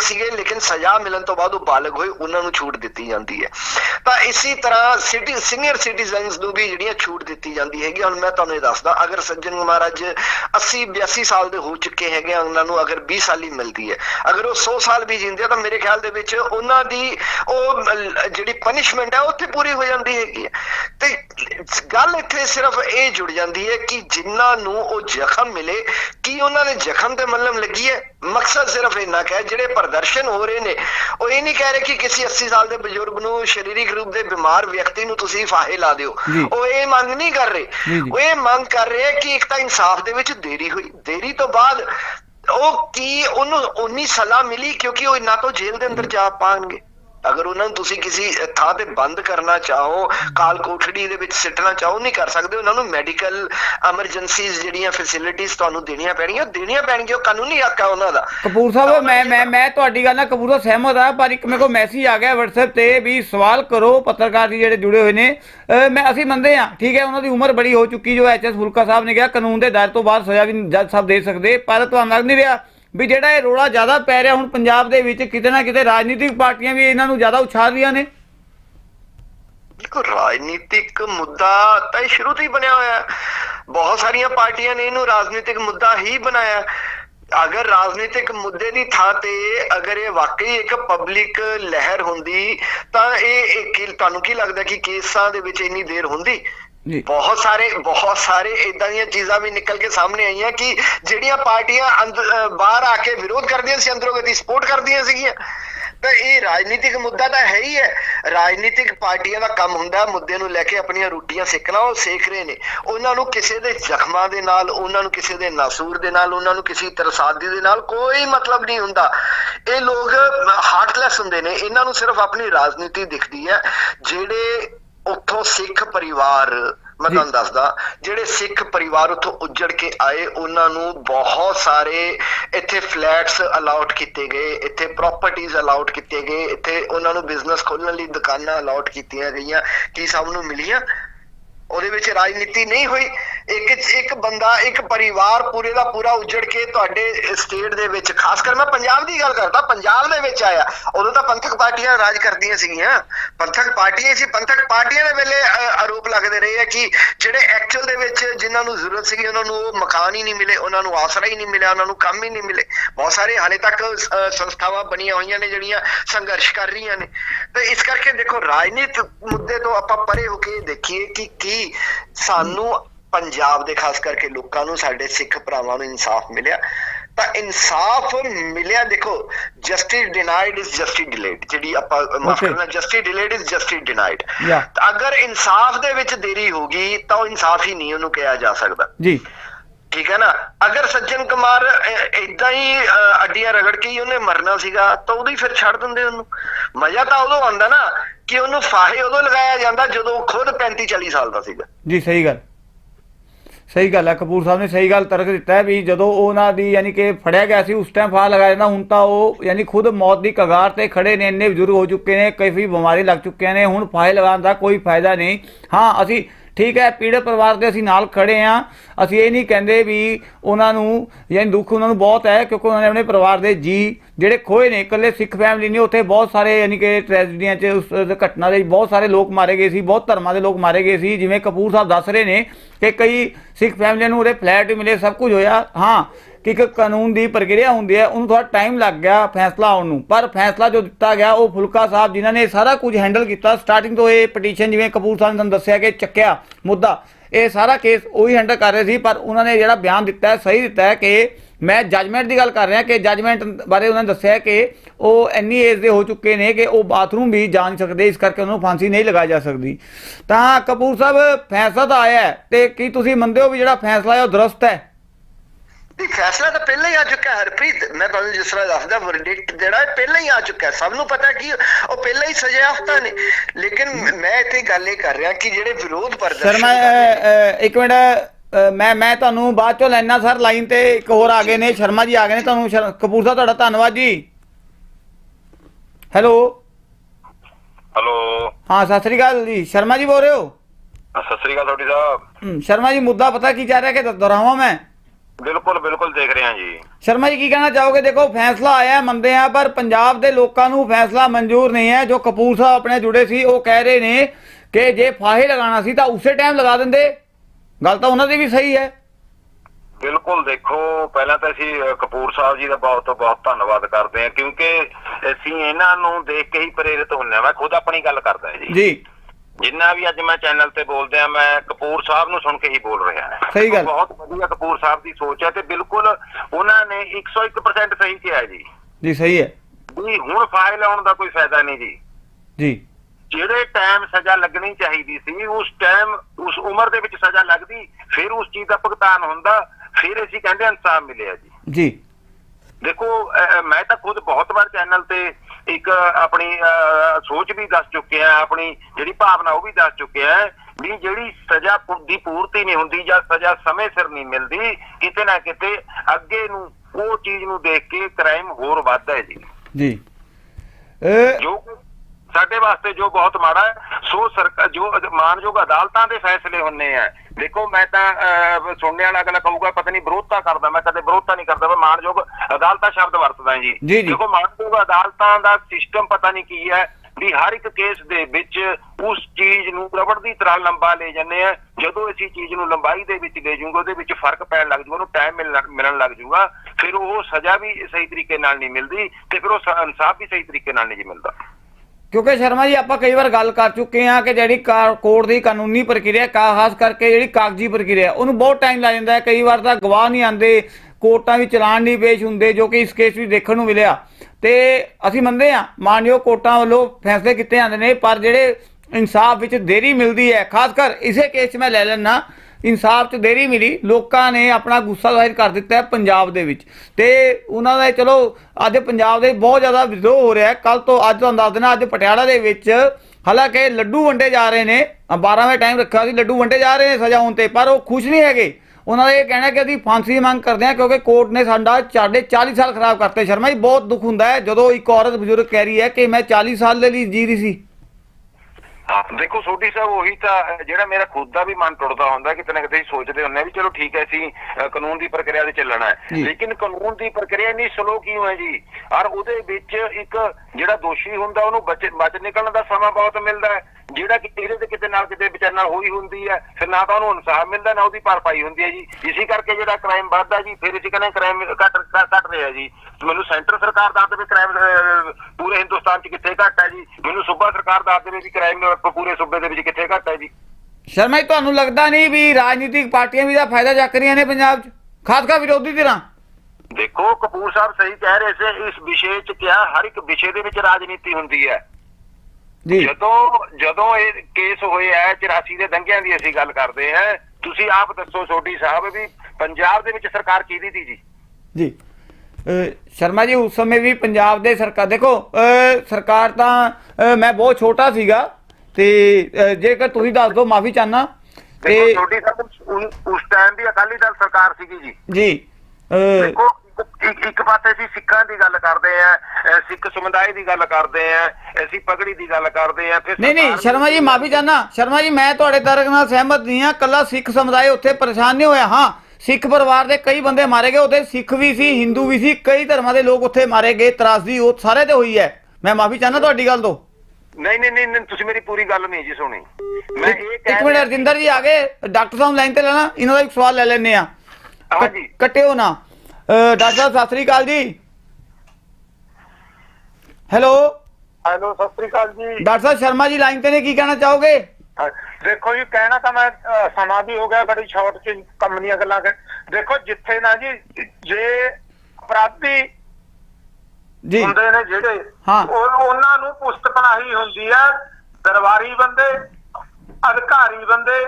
ਸੀਗੇ ਲੇਕਿਨ ਸਜ਼ਾ ਮਿਲਣ ਤੋਂ ਬਾਅਦ ਉਹ ਬਾਲਗ ਹੋਏ ਉਹਨਾਂ ਨੂੰ ਛੂਟ ਦਿੱਤੀ ਜਾਂਦੀ ਹੈ। ਤਾਂ ਇਸੇ ਤਰ੍ਹਾਂ ਸਿਟੀ ਸੀਨੀਅਰ ਸਿਟੀਜ਼ਨਸ ਨੂੰ ਵੀ ਜਿਹੜੀਆਂ ਛੂਟ ਦਿੱਤੀ ਜਾਂਦੀ ਹੈਗੀ ਹੁਣ ਮੈਂ ਤੁਹਾਨੂੰ ਇਹ ਦੱਸਦਾ ਅਗਰ ਸੱਜਣ ਕੁਮਾਰ ਅੱਜ 80 82 ਸਾਲ ਦੇ ਹੋ ਚੁੱਕੇ ਹੈਗੇ ਆ ਉਹਨਾਂ ਨੂੰ ਅਗਰ 20 ਸਾਲ ਹੀ ਮਿਲਦੀ ਹੈ ਅਗਰ ਉਹ 100 ਸਾਲ ਵੀ ਜਿੰਦੇ ਆ ਤਾਂ ਮੇਰੇ ਖਿਆਲ ਦੇ ਵਿੱਚ ਉਹਨਾਂ ਦੀ ਉਹ ਜਿਹੜੀ ਪਨਿਸ਼ਮੈਂਟ ਹੈ ਉੱਥੇ ਪੂਰੀ ਹੋ ਜਾਂਦੀ ਹੈਗੀ ਹੈ ਤੇ ਗੱਲ ਇੱਥੇ ਸਿਰਫ ਇਹ ਜੁੜ ਜਾਂਦੀ ਹੈ ਕਿ ਜਿਨ੍ਹਾਂ ਨੂੰ ਉਹ ਜ਼ਖਮ ਮਿਲੇ ਕੀ ਉਹਨਾਂ ਨੇ ਜ਼ਖਮ ਤੇ ਮੱਲਮ ਲੱਗੀ ਹੈ? ਮਕਸਦ ਸਿਰਫ ਇੰਨਾ ਕਿ ਜਿਹੜੇ ਪ੍ਰਦਰਸ਼ਨ ਹੋ ਰਹੇ ਨੇ। ਉਹ ਇਹ ਨਹੀਂ ਕਹਿ ਰਹੇ ਕਿ ਕਿਸੇ 80 ਸਾਲ ਦੇ ਬਜ਼ੁਰਗ ਨੂੰ ਸਰੀਰਕ ਰੂਪ ਦੇ ਬਿਮਾਰ ਵਿਅਕਤੀ ਨੂੰ ਤੁਸੀਂ ਫਾਹੇ ਲਾ ਦਿਓ। ਉਹ ਇਹ ਮੰਗ ਨਹੀਂ ਕਰ ਰਹੇ। ਉਹ ਇਹ ਮੰਗ ਕਰ ਰਹੇ ਕਿ ਇੱਕ ਤਾਂ ਇਨਸਾਫ ਦੇ ਵਿੱਚ ਦੇਰੀ ਹੋਈ। ਦੇਰੀ ਤੋਂ ਬਾਅਦ ਉਹ ਕੀ ਉਹਨੂੰ ਉਨੀ ਸਲਾਹ ਮਿਲੀ ਕਿਉਂਕਿ ਉਹ ਨਾ ਤੋਂ ਜੇਲ੍ਹ ਦੇ ਅੰਦਰ ਜਾ ਪਾਣਗੇ? ਅਗਰ ਉਹਨਾਂ ਨੂੰ ਤੁਸੀਂ ਕਿਸੇ ਥਾਂ ਤੇ ਬੰਦ ਕਰਨਾ ਚਾਹੋ, ਕਾਲ ਕੋਠੜੀ ਦੇ ਵਿੱਚ ਸਿੱਟਣਾ ਚਾਹੋ, ਨਹੀਂ ਕਰ ਸਕਦੇ। ਉਹਨਾਂ ਨੂੰ ਮੈਡੀਕਲ ਐਮਰਜੈਂਸੀਜ਼ ਜਿਹੜੀਆਂ ਫੈਸਿਲਿਟੀਆਂ ਤੁਹਾਨੂੰ ਦੇਣੀਆਂ ਪੈਣਗੀਆਂ ਦੇਣੀਆਂ ਪੈਣਗੀਆਂ, ਉਹ ਕਾਨੂੰਨੀ ਹੱਕ ਹੈ ਉਹਨਾਂ ਦਾ। ਕਪੂਰ ਸਾਹਿਬ, ਮੈਂ ਮੈਂ ਮੈਂ ਤੁਹਾਡੀ ਗੱਲ ਨਾਲ ਕਪੂਰ ਸਾਹਿਬ ਸਹਿਮਤ ਆ, ਪਰ ਇੱਕ ਮੇਰੇ ਕੋਲ ਮੈਸੇਜ ਆ ਗਿਆ WhatsApp ਤੇ ਵੀ ਸਵਾਲ ਕਰੋ, ਪੱਤਰਕਾਰ ਜੀ ਜਿਹੜੇ ਜੁੜੇ ਹੋਏ ਨੇ। ਮੈਂ, ਅਸੀਂ ਮੰਨਦੇ ਆ ਠੀਕ ਹੈ, ਉਹਨਾਂ ਦੀ ਉਮਰ ਬੜੀ ਹੋ ਚੁੱਕੀ, ਜੋ ਐਚਐਸ ਫੁਲਕਾ ਸਾਹਿਬ ਨੇ ਕਿਹਾ, ਕਾਨੂੰਨ ਦੇ ਦਾਇਰੇ ਤੋਂ ਬਾਅਦ ਸਜ਼ਾ ਵੀ ਜੱਜ ਸਾਹਿਬ ਦੇ ਸਕਦੇ, ਪਰ ਤੁਹਾਨੂੰ ਲੱਗ ਨਹੀਂ ਰਿਹਾ। ਵੀ ਜਿਹੜਾ ਇਹ ਰੋਲਾ ਜ਼ਿਆਦਾ ਪੈ ਰਿਹਾ ਹੁਣ ਪੰਜਾਬ ਦੇ ਵਿੱਚ, ਕਿਤੇ ਨਾ ਕਿਤੇ ਰਾਜਨੀਤਿਕ ਪਾਰਟੀਆਂ ਵੀ ਇਹਨਾਂ ਨੂੰ ਜ਼ਿਆਦਾ ਉਛਾਲ ਰਹੀਆਂ ਨੇ। ਦੇਖੋ, ਰਾਜਨੀਤਿਕ ਮੁੱਦਾ ਤਾਂ ਇਹ ਸ਼ੁਰੂ ਤੋਂ ਹੀ ਬਣਿਆ ਹੋਇਆ ਹੈ। ਬਹੁਤ ਸਾਰੀਆਂ ਪਾਰਟੀਆਂ ਨੇ ਇਹਨੂੰ ਰਾਜਨੀਤਿਕ ਮੁੱਦਾ ਹੀ ਬਣਾਇਆ। ਅਗਰ ਰਾਜਨੀਤਿਕ ਮੁੱਦੇ ਦੀ ਥਾਂ ਤੇ ਅਗਰ ਇਹ ਵਾਕਈ ਇੱਕ ਪਬਲਿਕ ਲਹਿਰ ਹੁੰਦੀ, ਤਾਂ ਇਹ ਕੀ ਤੁਹਾਨੂੰ ਕੀ ਲੱਗਦਾ ਕਿ ਕੇਸਾਂ ਦੇ ਵਿੱਚ ਇੰਨੀ ਦੇਰ ਹੁੰਦੀ? ਬਹੁਤ ਸਾਰੇ ਬਹੁਤ ਸਾਰੇ ਇਦਾਂ ਦੀਆਂ ਚੀਜ਼ਾਂ ਵੀ ਨਿਕਲ ਕੇ ਸਾਹਮਣੇ ਆਈਆਂ ਕਿ ਜਿਹੜੀਆਂ ਪਾਰਟੀਆਂ ਬਾਹਰ ਆ ਕੇ ਵਿਰੋਧ ਕਰਦੀਆਂ ਸੀ, ਅੰਦਰੋਂ ਗਤੀ ਸਪੋਰਟ ਕਰਦੀਆਂ ਸੀਗੀਆਂ। ਤਾਂ ਇਹ ਰਾਜਨੀਤਿਕ ਮੁੱਦਾ ਤਾਂ ਹੈ ਹੀ ਹੈ। ਰਾਜਨੀਤਿਕ ਪਾਰਟੀਆਂ ਦਾ ਕੰਮ ਹੁੰਦਾ, ਮੁੱਦੇ ਨੂੰ ਲੈ ਕੇ ਆਪਣੀਆਂ ਰੋਟੀਆਂ ਸੇਕਣਾ, ਉਹ ਸੇਕ ਰਹੇ ਨੇ। ਉਹਨਾਂ ਨੂੰ ਕਿਸੇ ਦੇ ਜ਼ਖਮਾਂ ਦੇ ਨਾਲ, ਉਹਨਾਂ ਨੂੰ ਕਿਸੇ ਦੇ ਨਾਸੂਰ ਦੇ ਨਾਲ, ਉਹਨਾਂ ਨੂੰ ਕਿਸੇ ਤਰਸਾਦੀ ਦੇ ਨਾਲ ਕੋਈ ਮਤਲਬ ਨਹੀਂ ਹੁੰਦਾ। ਇਹ ਲੋਕ ਹਾਰਟਲੈਸ ਹੁੰਦੇ ਨੇ। ਇਹਨਾਂ ਨੂੰ ਸਿਰਫ ਆਪਣੀ ਰਾਜਨੀਤੀ ਦਿਖਦੀ ਹੈ। ਜਿਹੜੇ ਉੱਥੋਂ ਸਿੱਖ ਪਰਿਵਾਰ ਮੈਂ। ਤੁਹਾਨੂੰ ਦੱਸਦਾ ਜਿਹੜੇ ਸਿੱਖ ਪਰਿਵਾਰ ਉੱਥੋਂ ਉੱਜੜ ਕੇ ਆਏ ਉਹਨਾਂ ਨੂੰ ਬਹੁਤ ਸਾਰੇ ਇੱਥੇ ਫਲੈਟਸ ਅਲਾਉਟ ਕੀਤੇ ਗਏ ਇੱਥੇ ਪ੍ਰਾਪਰਟੀਆਂ ਅਲਾਉਟ ਕੀਤੇ ਗਏ ਇੱਥੇ ਉਹਨਾਂ ਨੂੰ ਬਿਜ਼ਨਸ ਖੋਲਣ ਲਈ ਦੁਕਾਨਾਂ ਅਲਾਉਟ ਕੀਤੀਆਂ ਗਈਆਂ ਕੀ ਸਭ ਨੂੰ ਮਿਲੀਆਂ ਉਹਦੇ ਵਿੱਚ ਰਾਜਨੀਤੀ ਨਹੀਂ ਹੋਈ ਇੱਕ ਇੱਕ ਬੰਦਾ, ਇੱਕ ਪਰਿਵਾਰ ਪੂਰੇ ਦਾ ਪੂਰਾ ਉੱਜੜ ਕੇ ਤੁਹਾਡੇ ਸਟੇਟ ਦੇ ਵਿੱਚ, ਖਾਸ ਕਰ ਮੈਂ ਪੰਜਾਬ ਦੀ ਗੱਲ ਕਰਦਾ, ਪੰਜਾਬ ਦੇ ਵਿੱਚ ਆਇਆ। ਉਦੋਂ ਤਾਂ ਪੰਥਕ ਪਾਰਟੀਆਂ ਰਾਜ ਕਰਦੀਆਂ ਸੀਗੀਆਂ। ਪੰਥਕ ਪਾਰਟੀਆਂ ਸੀ, ਪੰਥਕ ਪਾਰਟੀਆਂ ਦੇ ਵੇਲੇ ਆਰੋਪ ਲੱਗਦੇ ਰਹੇ ਆ ਕਿ ਜਿਹੜੇ ਐਕਚੁਅਲ ਦੇ ਵਿੱਚ ਜਿਨ੍ਹਾਂ ਨੂੰ ਜ਼ਰੂਰਤ ਸੀਗੀ, ਉਹਨਾਂ ਨੂੰ ਉਹ ਮਕਾਨ ਹੀ ਨਹੀਂ ਮਿਲੇ, ਉਹਨਾਂ ਨੂੰ ਆਸਰਾ ਹੀ ਨਹੀਂ ਮਿਲਿਆ, ਉਹਨਾਂ ਨੂੰ ਕੰਮ ਹੀ ਨਹੀਂ ਮਿਲੇ। ਬਹੁਤ ਸਾਰੇ ਹਾਲੇ ਤੱਕ ਸੰਸਥਾਵਾਂ ਬਣੀਆਂ ਹੋਈਆਂ ਨੇ, ਜਿਹੜੀਆਂ ਸੰਘਰਸ਼ ਕਰ ਰਹੀਆਂ ਨੇ। ਤੇ ਇਸ ਕਰਕੇ ਦੇਖੋ, ਰਾਜਨੀਤਿਕ ਮੁੱਦੇ ਤੋਂ ਆਪਾਂ ਪਰੇ ਹੋ ਕੇ ਦੇਖੀਏ ਕਿ ਕੀ ਸਾਨੂੰ ਪੰਜਾਬ ਦੇ ਖਾਸ ਕਰਕੇ ਲੋਕਾਂ ਨੂੰ ਸਾਡੇ ਸਿੱਖ ਭਰਾਵਾਂ ਨੂੰ ਇਨਸਾਫ ਮਿਲਿਆ। ਤਾਂ ਇਨਸਾਫ ਮਿਲਿਆ ਦੇਖੋ justice denied is justice delayed ਜਿਹੜੀ ਆਪਾਂ ਮਾਫ. ਕਰਨਾ justice delayed is justice denied Yeah. ਅਗਰ ਇਨਸਾਫ ਦੇ ਵਿੱਚ ਦੇਰੀ ਹੋਗੀ ਤਾਂ ਉਹ ਇਨਸਾਫ ਹੀ ਨਹੀਂ ਉਹਨੂੰ ਕਿਹਾ ਜਾ ਸਕਦਾ। ਜੀ। ਠੀਕ ਹੈ ਨਾ? ਅਗਰ ਸੱਜਣ ਕੁਮਾਰ ਇਦਾਂ ਹੀ ਅੱਡੀਆਂ ਰਗੜ ਕੇ ਹੀ ਉਹਨੇ ਮਰਨਾ ਸੀਗਾ ਤਾਂ ਉਦੋਂ ਹੀ ਫਿਰ ਛੱਡ ਦਿੰਦੇ ਉਹਨੂੰ। ਮਜ਼ਾ ਤਾਂ ਉਦੋਂ ਆਉਂਦਾ ਨਾ ਕਿ ਉਹਨੂੰ ਫਾਹੇ ਉਦੋਂ ਲਗਾਇਆ ਜਾਂਦਾ ਜਦੋਂ ਖੁਦ 35 40 ਸਾਲ ਦਾ ਸੀਗਾ। ਜੀ ਸਹੀ ਗੱਲ। ਸਹੀ ਗੱਲ ਹੈ, ਕਪੂਰ ਸਾਹਿਬ ਨੇ ਸਹੀ ਗੱਲ ਤਰਕ ਦਿੱਤਾ ਹੈ ਵੀ ਜਦੋਂ ਉਹਨਾਂ ਦੀ ਯਾਨੀ ਕਿ ਫੜਿਆ ਗਿਆ ਸੀ, ਉਸ ਟਾਈਮ ਫਾਹ ਲਗਾਇਆ ਜਾਂਦਾ, ਹੁਣ ਤਾਂ ਉਹ ਯਾਨੀ ਖੁਦ ਮੌਤ ਦੀ ਕਗਾਰ ਤੇ ਖੜੇ ਨੇ, ਇੰਨੇ ਬਜ਼ੁਰਗ ਹੋ ਚੁੱਕੇ ਨੇ ਕਈ ਬਿਮਾਰੀ ਲੱਗ ਚੁੱਕੀਆਂ ਨੇ, ਹੁਣ ਫਾਹੇ ਲਗਾਉਣ ਦਾ ਕੋਈ ਫਾਇਦਾ ਨਹੀਂ। ਹਾਂ, ਅਸੀਂ ਠੀਕ ਹੈ, ਪੀੜਤ ਪਰਿਵਾਰ ਦੇ ਅਸੀਂ ਨਾਲ ਖੜੇ ਆ ਅਸੀਂ ਇਹ ਨਹੀਂ ਕਹਿੰਦੇ ਵੀ ਉਹਨਾਂ ਨੂੰ ਯਾਨੀ ਦੁੱਖ ਉਹਨਾਂ ਨੂੰ ਬਹੁਤ ਹੈ, ਕਿਉਂਕਿ ਉਹਨਾਂ ਨੇ ਆਪਣੇ ਪਰਿਵਾਰ ਦੇ ਜੀ ਜਿਹੜੇ ਖੋਏ ਨੇ, ਇਕੱਲੇ ਸਿੱਖ ਫੈਮਿਲੀ ਨਹੀਂ, ਉੱਥੇ ਬਹੁਤ ਸਾਰੇ ਯਾਨੀ ਕਿ ਟ੍ਰੈਜਡੀਆਂ 'ਚ ਉਸ ਘਟਨਾ ਦੇ ਬਹੁਤ ਸਾਰੇ ਲੋਕ ਮਾਰੇ ਗਏ ਸੀ, ਬਹੁਤ ਧਰਮਾਂ ਦੇ ਲੋਕ ਮਾਰੇ ਗਏ ਸੀ, ਜਿਵੇਂ ਕਪੂਰ ਸਾਹਿਬ ਦੱਸ ਰਹੇ ਨੇ ਕਿ ਕਈ ਸਿੱਖ ਫੈਮਲੀਆਂ ਨੂੰ ਉਹਦੇ ਫਲੈਟ ਮਿਲੇ, ਸਭ ਕੁਝ ਹੋਇਆ। ਹਾਂ, ਕਿ ਇੱਕ ਕਾਨੂੰਨ ਦੀ ਪ੍ਰਕਿਰਿਆ ਹੁੰਦੀ ਹੈ, ਉਹਨੂੰ ਥੋੜਾ ਟਾਈਮ ਲੱਗ ਗਿਆ ਫੈਸਲਾ ਆਉਣ ਨੂੰ। ਪਰ ਫੈਸਲਾ ਜੋ ਦਿੱਤਾ ਗਿਆ, ਉਹ ਫੁਲਕਾ ਸਾਹਿਬ ਜਿਨ੍ਹਾਂ ਨੇ ਸਾਰਾ ਕੁਝ ਹੈਂਡਲ ਕੀਤਾ ਸਟਾਰਟਿੰਗ ਤੋਂ ਇਹ ਪਟੀਸ਼ਨ ਜਿਵੇਂ ਕਪੂਰ ਸਾਹਿਬ ਨੇ ਤੁਹਾਨੂੰ ਦੱਸਿਆ ਕਿ ਚੱਕਿਆ ਮੁੱਦਾ, ਇਹ ਸਾਰਾ ਕੇਸ ਉਹੀ ਹੈਂਡਲ ਕਰ ਰਹੇ ਸੀ, ਪਰ ਉਹਨਾਂ ਨੇ ਜਿਹੜਾ ਬਿਆਨ ਦਿੱਤਾ ਹੈ, ਸਹੀ ਦਿੱਤਾ ਹੈ ਕਿ ਮੈਂ ਜੱਜਮੈਂਟ ਦੀ ਗੱਲ ਕਰ ਰਿਹਾ ਕਿ ਜੱਜਮੈਂਟ ਬਾਰੇ ਉਹਨਾਂ ਨੇ ਦੱਸਿਆ ਕਿ ਉਹ ਇੰਨੀ ਏਜ ਦੇ ਹੋ ਚੁੱਕੇ ਨੇ ਕਿ ਉਹ ਬਾਥਰੂਮ ਵੀ ਜਾ ਨਹੀਂ ਸਕਦੇ ਇਸ ਕਰਕੇ ਉਹਨਾਂ ਨੂੰ ਫਾਂਸੀ ਨਹੀਂ ਲਗਾਈ ਜਾ ਸਕਦੀ। ਤਾਂ ਕਪੂਰ ਸਾਹਿਬ ਫੈਸਲਾ ਤਾਂ ਆਇਆ ਤੇ ਕੀ ਤੁਸੀਂ ਮੰਨਦੇ ਹੋ ਵੀ ਜਿਹੜਾ ਫੈਸਲਾ ਹੈ ਉਹ ਦਰਸਤ ਹੈ? ਨਹੀਂ ਫੈਸਲਾ ਤਾਂ ਪਹਿਲਾਂ ਹੀ ਆ ਚੁੱਕਾ ਹੈ ਹਰਪ੍ਰੀਤ। ਮੈਂ ਤੁਹਾਨੂੰ ਜਿਸ ਤਰ੍ਹਾਂ ਦੱਸਦਾ ਵਰਡਿਕਟ ਜਿਹੜਾ ਹੈ ਪਹਿਲਾਂ ਹੀ ਆ ਚੁੱਕਾ ਹੈ। ਸਭ ਨੂੰ ਪਤਾ ਕਿ ਉਹ ਪਹਿਲਾਂ ਹੀ ਸਜ਼ਾ ਯਾਫਤਾ ਨੇ। ਲੇਕਿਨ ਮੈਂ ਇੱਥੇ ਗੱਲ ਇਹ ਕਰ ਰਿਹਾ ਕਿ ਜਿਹੜੇ ਵਿਰੋਧ ਸਰ ਪ੍ਰਦਰਸ਼ਨ ਮੈਂ ਅ, ਅ, ਇੱਕ ਮਿੰਟ। ਮੈਂ ਮੈਂ ਤੁਹਾਨੂੰ ਬਾਅਦ ਚੋਂ ਲੈਣਾ ਸਰ ਲਾਈਨ ਤੇ ਇੱਕ ਹੋਰ ਆ ਗਏ ਨੇ ਸ਼ਰਮਾ ਜੀ ਆ ਗਏ ਨੇ ਤੁਹਾਨੂੰ ਕਪੂਰ ਸਾਹਿਬ ਤੁਹਾਡਾ ਧੰਨਵਾਦ ਜੀ। ਹੈਲੋ ਹੈਲੋ ਹਾਂ ਸਤਿ ਸ੍ਰੀ ਅਕਾਲ ਜੀ। ਸ਼ਰਮਾ ਜੀ ਬੋਲ ਰਹੇ ਹੋ? ਹਾਂ, ਸਤਿ ਸ੍ਰੀ ਅਕਾਲ ਤੁਹਾਡੀ ਸਾਹਿਬ। ਸ਼ਰਮਾ ਜੀ ਮੁੱਦਾ ਪਤਾ ਕੀ ਚੱਲ ਰਿਹਾ ਕਿ ਦੁਹਰਾਵਾਂ ਮੈਂ? ਬਿਲਕੁਲ ਬਿਲਕੁਲ ਦੇਖ ਰਹੇ ਹਾਂ ਜੀ। ਸ਼ਰਮਾ ਜੀ ਕੀ ਕਹਿਣਾ ਚਾਹੋਗੇ? ਦੇਖੋ ਫੈਸਲਾ ਆਇਆ ਹੈ, ਮੰਨਦੇ ਆ ਪਰ ਪੰਜਾਬ ਦੇ ਲੋਕਾਂ ਨੂੰ ਫੈਸਲਾ ਮਨਜ਼ੂਰ ਨਹੀਂ ਹੈ। ਜੋ ਕਪੂਰ ਸਾਹਿਬ ਆਪਣੇ ਜੁੜੇ ਸੀ ਉਹ ਕਹਿ ਰਹੇ ਨੇ ਕਿ ਜੇ ਫਾਹੇ ਲਗਾਉਣਾ ਸੀ ਤਾਂ ਉਸੇ ਟਾਈਮ ਲਗਾ ਦਿੰਦੇ। ਗੱਲ ਤਾਂ ਉਹਨਾਂ ਦੀ ਵੀ ਸਹੀ ਹੈ। ਬਿਲਕੁਲ ਦੇਖੋ ਪਹਿਲਾਂ ਤਾਂ ਅਸੀਂ ਕਪੂਰ ਸਾਹਿਬ ਜੀ ਦਾ ਬਹੁਤ ਬਹੁਤ ਧੰਨਵਾਦ ਕਰਦੇ ਹਾਂ ਕਿਉਂਕਿ ਅਸੀਂ ਇਹਨਾਂ ਨੂੰ ਦੇਖ ਕੇ ਹੀ ਪ੍ਰੇਰਿਤ ਹੁੰਦੇ ਹਾਂ। ਮੈਂ ਖੁਦ ਆਪਣੀ ਗੱਲ ਕਰਦਾ ਜੀ। ਜੀ। ਜਿੰਨਾ ਵੀ ਅੱਜ ਮੈਂ ਚੈਨਲ ਤੇ ਬੋਲਦੇ ਆ ਮੈਂ ਕਪੂਰ ਸਾਹਿਬ ਨੂੰ ਸੁਣ ਕੇ ਹੀ ਬੋਲ ਰਿਹਾ ਹਾਂ। ਸਹੀ ਗੱਲ। ਬਹੁਤ ਵਧੀਆ ਕਪੂਰ ਸਾਹਿਬ ਦੀ ਸੋਚ ਹੈ ਤੇ ਬਿਲਕੁਲ ਉਹਨਾਂ ਨੇ 101% ਸਹੀ ਕਿਹਾ ਜੀ। ਜੀ ਸਹੀ ਹੈ। ਵੀ ਹੁਣ ਫਾਈਲ ਆਉਣ ਦਾ ਕੋਈ ਫਾਇਦਾ ਨਹੀਂ ਜੀ। ਜੀ। ਜਿਹੜੇ ਟਾਈਮ ਸਜ਼ਾ ਲੱਗਣੀ ਚਾਹੀਦੀ ਸੀ ਉਸ ਟਾਈਮ ਉਸ ਉਮਰ ਦੇ ਵਿੱਚ ਸਜ਼ਾ ਲੱਗਦੀ ਫਿਰ ਉਸ ਚੀਜ਼ ਦਾ ਭੁਗਤਾਨ ਹੁੰਦਾ ਫਿਰ ਅਸੀਂ ਕਹਿੰਦੇ ਇਨਸਾਫ ਮਿਲਿਆ ਜੀ। ਜੀ। ਦੇਖੋ ਮੈਂ ਤਾਂ ਖੁਦ ਬਹੁਤ ਵਾਰ ਚੈਨਲ ਤੇ ਇੱਕ ਆਪਣੀ ਸੋਚ ਵੀ ਦੱਸ ਚੁੱਕਿਆ ਆਪਣੀ ਜਿਹੜੀ ਭਾਵਨਾ ਉਹ ਵੀ ਦੱਸ ਚੁੱਕਿਆ ਵੀ ਜਿਹੜੀ ਸਜ਼ਾ ਦੀ ਪੂਰਤੀ ਨਹੀਂ ਹੁੰਦੀ ਜਾਂ ਸਜ਼ਾ ਸਮੇਂ ਸਿਰ ਨਹੀਂ ਮਿਲਦੀ ਕਿਤੇ ਨਾ ਕਿਤੇ ਅੱਗੇ ਨੂੰ ਉਹ ਚੀਜ਼ ਨੂੰ ਦੇਖ ਕੇ ਕ੍ਰਾਈਮ ਹੋਰ ਵੱਧਦਾ ਹੈ ਜੀ। ਜੀ। ਇਹ ਜੋ ਸਾਡੇ ਵਾਸਤੇ ਜੋ ਬਹੁਤ ਮਾੜਾ ਹੈ ਸੋ ਸਰਕਾਰ ਜੋ ਮਾਨਯੋਗ ਅਦਾਲਤਾਂ ਦੇ ਫੈਸਲੇ ਹੁੰਨੇ ਆ। ਦੇਖੋ ਮੈਂ ਤਾਂ ਸੁਣਨੇ ਵਾਲਾ ਅਗਲਾ ਕਹੂਗਾ ਪਤਾ ਨਹੀਂ ਵਿਰੋਧਤਾ ਕਰਦਾ ਮੈਂ ਕਦੇ ਵਿਰੋਧਤਾ ਨਹੀਂ ਕਰਦਾ ਮੈਂ ਮਾਨਯੋਗ ਅਦਾਲਤਾਂ ਸ਼ਬਦ ਵਰਤਦਾ ਜੀ। ਦੇਖੋ ਮਾਨਯੋਗ ਅਦਾਲਤਾਂ ਦਾ ਸਿਸਟਮ ਪਤਾ ਨਹੀਂ ਕੀ ਹੈ ਵੀ ਹਰ ਇੱਕ ਕੇਸ ਦੇ ਵਿੱਚ ਉਸ ਚੀਜ਼ ਨੂੰ ਰਬੜ ਦੀ ਤਰ੍ਹਾਂ ਲੰਬਾ ਲੈ ਜਾਂਦੇ ਆ। ਜਦੋਂ ਅਸੀਂ ਚੀਜ਼ ਨੂੰ ਲੰਬਾਈ ਦੇ ਵਿੱਚ ਲੈ ਜੂਗੇ ਉਹਦੇ ਵਿੱਚ ਫ਼ਰਕ ਪੈਣ ਲੱਗ ਜੂਗਾ ਉਹਨੂੰ ਟਾਈਮ ਮਿਲਣ ਲੱਗ ਜੂਗਾ ਫਿਰ ਉਹ ਸਜ਼ਾ ਵੀ ਸਹੀ ਤਰੀਕੇ ਨਾਲ ਨਹੀਂ ਮਿਲਦੀ ਤੇ ਫਿਰ ਉਹ ਇਨਸਾਫ ਵੀ ਸਹੀ ਤਰੀਕੇ ਨਾਲ ਨਹੀਂ ਮਿਲਦਾ। ਕਿਉਂਕਿ ਸ਼ਰਮਾ ਜੀ, ਆਪਾਂ ਕਈ ਵਾਰ ਗੱਲ ਕਰ ਚੁੱਕੇ ਹਾਂ ਕਿ ਜਿਹੜੀ ਕਾ- ਕੋਰਟ ਦੀ ਕਾਨੂੰਨੀ ਪ੍ਰਕਿਰਿਆ ਕਾ- ਖਾਸ ਕਰਕੇ ਜਿਹੜੀ ਕਾਗਜ਼ੀ ਪ੍ਰਕਿਰਿਆ, ਉਹਨੂੰ ਬਹੁਤ ਟਾਈਮ ਲੱਗ ਜਾਂਦਾ ਹੈ। ਕਈ ਵਾਰ ਤਾਂ ਗਵਾਹ ਨਹੀਂ ਆਉਂਦੇ, ਕੋਰਟਾਂ ਵਿੱਚ ਚਲਾਨ ਨਹੀਂ ਪੇਸ਼ ਹੁੰਦੇ, ਜੋ ਕਿ ਇਸ ਕੇਸ ਵਿੱਚ ਦੇਖਣ ਨੂੰ ਮਿਲਿਆ। ਤੇ ਅਸੀਂ ਮੰਨਦੇ ਹਾਂ, ਮਾਨਯੋਗ ਕੋਰਟਾਂ ਵੱਲੋਂ ਫੈਸਲੇ ਕੀਤੇ ਜਾਂਦੇ ਨੇ, ਪਰ ਜਿਹੜੇ ਇਨਸਾਫ ਵਿੱਚ ਦੇਰੀ ਮਿਲਦੀ ਹੈ, ਖਾਸ ਕਰ ਇਸੇ ਕੇਸ 'ਚ ਮੈਂ ਲੈ ਲੈਣਾ ਇਨਸਾਫ 'ਚ ਦੇਰੀ ਮਿਲੀ, ਲੋਕਾਂ ਨੇ ਆਪਣਾ ਗੁੱਸਾ ਜ਼ਾਹਿਰ ਕਰ ਦਿੱਤਾ ਹੈ ਪੰਜਾਬ ਦੇ ਵਿੱਚ। ਤੇ ਉਹਨਾਂ ਦਾ ਚਲੋ, ਅੱਜ ਪੰਜਾਬ ਦੇ ਬਹੁਤ ਜ਼ਿਆਦਾ ਵਿਦਰੋਹ ਹੋ ਰਿਹਾ ਹੈ। ਕੱਲ ਤੋਂ ਅੱਜ ਤੁਹਾਨੂੰ ਦੱਸ ਦੇਣਾ ਅੱਜ ਪਟਿਆਲਾ ਦੇ ਵਿੱਚ ਹਾਲਾਂਕਿ ਲੱਡੂ ਵੰਡੇ ਜਾ ਰਹੇ ਨੇ। 12 ਵਜੇ ਟਾਈਮ ਰੱਖਿਆ ਸੀ, ਲੱਡੂ ਵੰਡੇ ਜਾ ਰਹੇ ਨੇ ਸਜ਼ਾ ਹੋਣ ਤੇ, ਪਰ ਉਹ ਖੁਸ਼ ਨਹੀਂ ਹੈਗੇ। ਉਹਨਾਂ ਦਾ ਇਹ ਕਹਿਣਾ ਕਿ ਅਸੀਂ ਫਾਂਸੀ ਦੀ ਮੰਗ ਕਰਦੇ ਹਾਂ, ਕਿਉਂਕਿ ਕੋਰਟ ਨੇ ਸਾਡਾ ਸਾਡੇ 40 ਸਾਲ ਖਰਾਬ ਕਰਤੇ। ਸ਼ਰਮਾ ਜੀ, ਬਹੁਤ ਦੁੱਖ ਹੁੰਦਾ ਹੈ ਜਦੋਂ ਇੱਕ ਔਰਤ ਬਜ਼ੁਰਗ ਕਹਿ ਰਹੀ ਹੈ ਕਿ ਮੈਂ 40 ਸਾਲ ਦੇ ਲਈ ਜੀ ਰਹੀ ਸੀ। ਦੇਖੋ ਸੋਢੀ ਸਾਹਿਬ ਉਹੀ ਤਾਂ ਜਿਹੜਾ ਮੇਰਾ ਖੁਦ ਦਾ ਵੀ ਮਨ ਟੁੱਟਦਾ ਹੁੰਦਾ ਕਿਤੇ ਨਾ ਕਿਤੇ ਸੋਚਦੇ ਆ ਵੀ ਚਲੋ ਠੀਕ ਹੈ ਅਸੀਂ ਕਾਨੂੰਨ ਦੀ ਪ੍ਰਕਿਰਿਆ ਦੇ ਚੱਲਣਾ ਹੈ। ਲੇਕਿਨ ਕਾਨੂੰਨ ਦੀ ਪ੍ਰਕਿਰਿਆ ਇੰਨੀ ਸਲੋ ਕਿਉਂ ਹੈ ਜੀ? ਔਰ ਉਹਦੇ ਵਿੱਚ ਇੱਕ ਜਿਹੜਾ ਦੋਸ਼ੀ ਹੁੰਦਾ ਉਹਨੂੰ ਬਚ ਬਚ ਨਿਕਲਣ ਦਾ ਸਮਾਂ ਬਹੁਤ ਮਿਲਦਾ ਹੈ। ਜਿਹੜਾ ਕਿ ਇਹਦੇ ਤੇ ਕਿਤੇ ਨਾਲ ਕਿਤੇ ਵਿਚਾਰ ਨਾਲ ਹੋਈ ਹੁੰਦੀ ਹੈ ਫਿਰ ਨਾ ਤਾਂ ਉਹਨੂੰ ਇਨਸਾਫ ਮਿਲਦਾ ਨਾ ਉਹਦੀ ਭਰਪਾਈ ਹੁੰਦੀ ਹੈ ਜੀ। ਇਸੇ ਕਰਕੇ ਜਿਹੜਾ ਕ੍ਰਾਈਮ ਵੱਧਦਾ ਜੀ ਫਿਰ ਅਸੀਂ ਕਹਿੰਦੇ ਕ੍ਰਾਈਮ ਘਟ ਘਟ ਰਿਹਾ ਜੀ। ਮੈਨੂੰ ਸੈਂਟਰ ਸਰਕਾਰ ਦੱਸ ਦੇਵੇ ਕ੍ਰਾਈਮ ਪੂਰੇ ਹਿੰਦੁਸਤਾਨ 'ਚ ਕਿੱਥੇ ਘਟ ਹੈ ਜੀ? ਮੈਨੂੰ ਸੂਬਾ ਸਰਕਾਰ ਦੱਸ ਦੇਵੇ ਵੀ ਕ੍ਰਾਈਮ ਪੂਰੇ ਸੂਬੇ ਦੇ ਵਿੱਚ ਕਿੱਥੇ ਘਟ ਹੈ ਜੀ? ਸ਼ਰਮਾ ਜੀ ਤੁਹਾਨੂੰ ਲੱਗਦਾ ਨਹੀਂ ਵੀ ਰਾਜਨੀਤਿਕ ਪਾਰਟੀਆਂ ਵੀ ਦਾ ਫਾਇਦਾ ਚੱਕ ਰਹੀਆਂ ਨੇ ਪੰਜਾਬ 'ਚ? ਖਾਸ ਕਰ ਵਿਰੋਧੀ ਧਿਰਾਂ। ਦੇਖੋ ਕਪੂਰ ਸਾਹਿਬ ਸਹੀ ਕਹਿ ਰਹੇ ਸੀ ਇਸ ਵਿਸ਼ੇ 'ਚ ਕਿਹਾ ਹਰ ਇੱਕ ਵਿਸ਼ੇ ਦੇ ਵਿੱਚ ਰਾਜਨੀਤੀ ਹੁੰਦੀ ਹੈ। ਜੀ। ਜਦੋਂ ਜਦੋਂ ਇਹ ਕੇਸ ਹੋਏ ਆ 84 ਦੇ ਦੰਗਿਆਂ ਦੀ ਅਸੀਂ ਗੱਲ ਕਰਦੇ ਹਾਂ ਤੁਸੀਂ ਆਪ ਦੱਸੋ ਸੋਢੀ ਸਾਹਿਬ ਵੀ ਪੰਜਾਬ ਦੇ ਵਿੱਚ ਸਰਕਾਰ ਕਿਹਦੀ ਸੀ ਜੀ? ਜੀ। ਸ਼ਰਮਾ ਜੀ ਉਸ ਸਮੇਂ ਵੀ ਪੰਜਾਬ ਦੇ ਸਰਕਾਰ ਦੇਖੋ ਸਰਕਾਰ ਤਾਂ ਮੈਂ ਬਹੁਤ ਛੋਟਾ ਸੀਗਾ ਤੇ ਜੇਕਰ ਤੁਸੀਂ ਦੱਸ ਦਿਓ ਮਾਫੀ ਚਾਹਨਾ ਦੇਖੋ ਤੇ ਸੋਢੀ ਸਾਹਿਬ ਉਸ- ਉਸ ਟਾਈਮ ਦੀ ਅਕਾਲੀ ਦਲ ਸਰਕਾਰ ਸੀਗੀ ਜੀ। ਜੀ ਦੇਖੋ ਇੱਕ ਇੱਕ ਪਾਸੇ ਅਸੀਂ ਸਿੱਖਾਂ ਦੀ ਗੱਲ ਕਰਦੇ ਆ ਸਿੱਖ ਸਮੁਦਾਇ ਦੀ ਗੱਲ ਕਰਦੇ ਆ ਅਸੀਂ ਪਗੜੀ ਦੀ ਗੱਲ ਕਰਦੇ ਆ ਫਿਰ ਨਹੀਂ ਨਹੀਂ ਸਰਕਾਰ ਸ਼ਰਮਾ ਜੀ ਮਾਫੀ ਚਾਹਨਾ ਸ਼ਰਮਾ ਜੀ ਮੈਂ ਤੁਹਾਡੇ ਤਰਕ ਨਾਲ ਸਹਿਮਤ ਨਹੀਂ ਹਾਂ। ਕੱਲਾ ਸਿੱਖ ਸਮੁਦਾਇ ਉੱਥੇ ਪਰੇਸ਼ਾਨ ਨਹੀਂ ਹੋਇਆ। ਹਾਂ ਸਿੱਖ ਪਰਿਵਾਰ ਦੇ ਕਈ ਬੰਦੇ ਮਾਰੇ ਗਏ ਉਹਦੇ ਸਿੱਖ ਵੀ ਸੀ ਹਿੰਦੂ ਵੀ ਸੀ ਕਈ ਧਰਮਾਂ ਦੇ ਲੋਕ ਉੱਥੇ ਮਾਰੇ ਗਏ ਤਰਾਸਦੀ ਉਹ ਸਾਰੇ ਤੇ ਹੋਈ ਹੈ। ਮੈਂ ਮਾਫੀ ਚਾਹਨਾ ਤੁਹਾਡੀ ਗੱਲ ਤੋਂ। ਨਹੀਂ ਨਹੀਂ ਨਹੀਂ ਨਹੀਂ, ਤੁਸੀਂ ਮੇਰੀ ਪੂਰੀ ਗੱਲ ਨਹੀਂ ਜੀ ਸੁਣੀ। ਮੈਂ ਇਹ ਇੱਕ ਕਹਿ ਮਿੰਟ ਰਿਹਾ- ਰਜਿੰਦਰ ਜੀ ਆ ਗਏ ਡਾਕਟਰ ਸਾਹਿਬ ਲਾਈਨ ਤੇ ਲੈਣਾ ਇਹਨਾਂ ਦਾ ਇੱਕ ਸਵਾਲ ਲੈ ਲੈਣੇ ਆ ਹਾਂਜੀ ਕੱਟਿਓ ਨਾ। ਅਹ ਡਾਕਟਰ ਸਾਹਿਬ ਸਤਿ ਸ੍ਰੀ ਅਕਾਲ ਜੀ। ਹੈਲੋ। ਹੈਲੋ ਸਤਿ ਸ੍ਰੀ ਅਕਾਲ ਜੀ। ਡਾਕਟਰ ਸਾਹਿਬ ਸ਼ਰਮਾ ਜੀ ਲਾਈਨ ਤੇ ਨੇ ਕੀ ਕਹਿਣਾ ਚਾਹੋਗੇ? ਹਾਂ, ਦੇਖੋ ਜੀ ਕਹਿਣਾ ਤਾਂ ਮੈਂ ਸਮਾਂ ਵੀ ਹੋ ਗਿਆ ਬੜੀ ਸ਼ਾਰਟ ਚ ਕੰਮ ਦੀਆਂ ਗੱਲਾਂ ਕਰ ਦੇਖੋ ਜਿੱਥੇ ਨਾ ਜੀ ਜੇ ਅਪਰਾਧੀ ਜੀ। ਹੁੰਦੇ ਨੇ ਜਿਹੜੇ। ਹਾਂ। ਉਹ- ਉਹਨਾਂ ਨੂੰ ਪੁਸਤ ਪਨਾਹੀ ਹੁੰਦੀ ਹੈ ਦਰਬਾਰੀ ਬੰਦੇ ਅਧਿਕਾਰੀ ਬੰਦੇ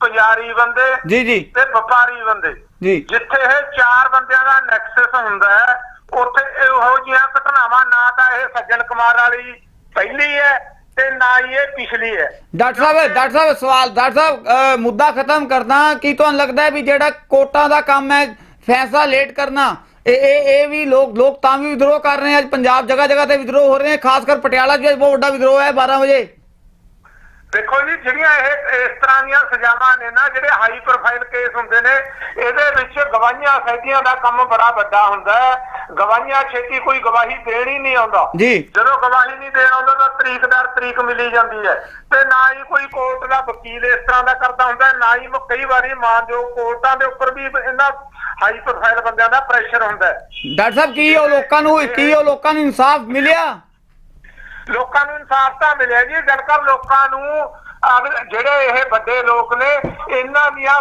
ਪੁਜਾਰੀ ਬੰਦੇ ਜੀ ਜੀ। ਤੇ ਵਪਾਰੀ ਬੰਦੇ। ਜੀ। ਜਿੱਥੇ ਇਹ ਚਾਰ ਬੰਦਿਆਂ ਦਾ ਨੈਕਸਸ ਹੁੰਦਾ ਹੈ ਉੱਥੇ ਇਹੋ ਜਿਹੀਆਂ ਘਟਨਾਵਾਂ ਨਾ ਤਾਂ ਇਹ ਸੱਜਣ ਕੁਮਾਰ ਵਾਲੀ ਪਹਿਲੀ ਹੈ ਤੇ ਨਾ ਹੀ ਇਹ ਪਿਛਲੀ ਹੈ। ਡਾਕਟਰ ਸਾਹਿਬ ਡਾਕਟਰ ਸਾਹਿਬ ਸਵਾਲ ਡਾਕਟਰ ਸਾਹਿਬ ਮੁੱਦਾ ਖਤਮ ਕਰਦਾ ਕੀ ਤੁਹਾਨੂੰ ਲੱਗਦਾ ਵੀ ਜਿਹੜਾ ਕੋਟਾਂ ਦਾ ਕੰਮ ਹੈ ਫੈਸਲਾ ਲੇਟ ਕਰਨਾ ਇਹ ਇਹ ਇਹ ਵੀ ਲੋਕ ਲੋਕ ਤਾਂ ਵੀ ਵਿਦਰੋਹ ਕਰ ਰਹੇ ਆ, ਅੱਜ ਪੰਜਾਬ ਜਗ੍ਹਾ ਜਗ੍ਹਾ ਤੇ ਵਿਦਰੋਹ ਹੋ ਰਹੇ ਹਨ ਖਾਸ ਕਰ ਪਟਿਆਲਾ 'ਚ ਵੀ ਬਹੁਤ ਵੱਡਾ ਵਿਦਰੋਹ ਹੈ 12 ਵਜੇ। ਦੇਖੋ ਜੀ ਜਿਹੜੀਆਂ ਇਹ ਇਸ ਤਰ੍ਹਾਂ ਦੀਆਂ ਸਜ਼ਾਵਾਂ ਨੇ ਨਾ ਜਿਹੜੇ ਹਾਈ ਪ੍ਰੋਫਾਈਲ ਕੇਸ ਹੁੰਦੇ ਨੇ ਇਹਦੇ ਵਿੱਚ ਗਵਾਹੀਆਂ ਸੈਦੀਆਂ ਦਾ ਕੰਮ ਬੜਾ ਵੱਡਾ ਹੁੰਦਾ ਹੈ। ਗਵਾਹੀਆਂ ਛੇਤੀ ਕੋਈ ਗਵਾਹੀ ਦੇਣ ਹੀ ਨਹੀਂ ਆਉਂਦਾ। ਜੀ। ਜਦੋਂ ਗਵਾਹੀ ਨਹੀਂ ਦੇਣ ਆਉਂਦਾ ਤਾਂ ਤਰੀਕਦਾਰ ਤਰੀਕ ਮਿਲੀ ਜਾਂਦੀ ਹੈ। ਤੇ ਨਾ ਹੀ ਕੋਈ ਕੋਰਟ ਦਾ ਵਕੀਲ ਇਸ ਤਰ੍ਹਾਂ ਦਾ ਕਰਦਾ ਹੁੰਦਾ ਨਾ ਹੀ ਕਈ ਵਾਰੀ ਮਾਨਯੋਗ ਕੋਰਟਾਂ ਦੇ ਉੱਪਰ ਵੀ ਇਹਨਾਂ ਹਾਈ ਪ੍ਰੋਫਾਈਲ ਬੰਦਿਆਂ ਦਾ ਪ੍ਰੈਸ਼ਰ ਹੁੰਦਾ ਡਾਕਟਰ ਸਾਹਿਬ ਕੀ ਉਹ ਲੋਕਾਂ ਨੂੰ ਕੀ ਉਹ ਲੋਕਾਂ ਨੂੰ ਇਨਸਾਫ ਮਿਲਿਆ? ਲੋਕਾਂ ਨੂੰ ਇਨਸਾਫ ਤਾਂ ਮਿਲਿਆ ਜੀ ਜਨਕਰ ਲੋਕਾਂ ਨੂੰ ਜਿਹੜੇ ਇਹ ਵੱਡੇ ਲੋਕ ਨੇ ਇਹਨਾਂ ਦੀਆਂ